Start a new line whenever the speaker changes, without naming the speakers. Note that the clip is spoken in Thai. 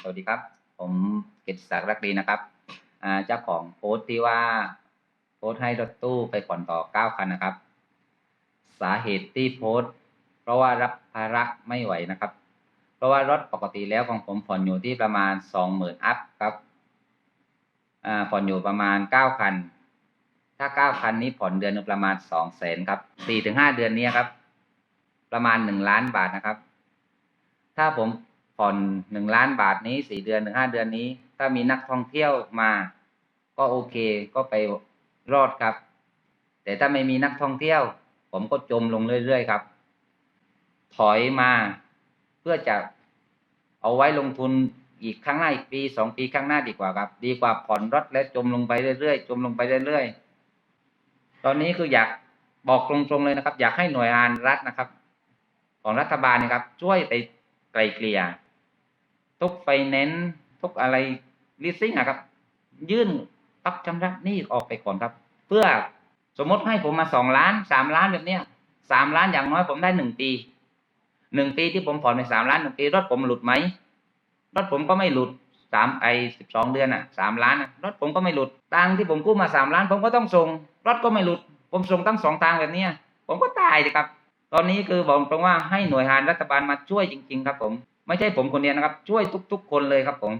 สวัสดีครับ ผมกิตศักดิ์รักดีนะครับเจ้าของโพสต์ที่ว่าโพสต์ให้รถตู้ไปผ่อนต่อเก้าคันนะครับ สาเหตุที่โพสต์ เพราะว่ารับภาระไม่ไหวนะครับ เพราะว่ารถปกติแล้วของผมผ่อนอยู่ที่ประมาณสองหมื่นอัพครับผ่อนอยู่ประมาณเก้าคัน ถ้าเก้าคันนี้ผ่อนเดือนประมาณสองแสนครับสี่ถึงห้าเดือนนี้ครับ ประมาณหนึ่งล้านบาทนะครับ ถ้าผม ผ่อนหนึ่งล้านบาทนี้สี่เดือนถึงห้าเดือนนี้ ถ้ามีนักท่องเที่ยวมา ก็โอเคก็ไปรอดครับ แต่ถ้าไม่มีนักท่องเที่ยว ผมก็จมลงเรื่อยๆครับ ถอยมาเพื่อจะเอาไว้ลงทุนอีกครั้งหน้าอีกปีสองปีข้างหน้าดีกว่าครับ ดีกว่าผ่อนรถและจมลงไปเรื่อยๆจมลงไปเรื่อยๆตอนนี้คืออยากบอกตรงๆเลยนะครับ อยากให้หน่วยงานรัฐนะครับ ของรัฐบาลนะครับ ช่วยไปไกลเกลี่ย ทุกไฟแนนซ์ทุกอะไรลิสซิ่งนะครับ ยื่นพักชำระหนี้ออกไปก่อนครับ เพื่อสมมติให้ผมมาสองล้านสามล้านแบบเนี้ยสามล้านอย่างน้อยผมได้หนึ่งปีหนึ่งปีที่ผมผ่อนไปสามล้านหนึ่งปีรถผมหลุดไหมรถผมก็ไม่หลุดสามไอสิบสองเดือนอะสามล้านรถผมก็ไม่หลุดตังที่ผมกู้มาสามล้าน ผมก็ต้องส่งรถก็ไม่หลุด ผมส่งทั้งสองทางแบบนี้ผมก็ตายสิครับ ตอนนี้คือบอกตรงว่าให้หน่วยงานรัฐบาลมาช่วยจริง ๆ ครับผม ไม่ใช่ผมคนเดียวนะครับ ช่วยทุก ๆ คนเลยครับผม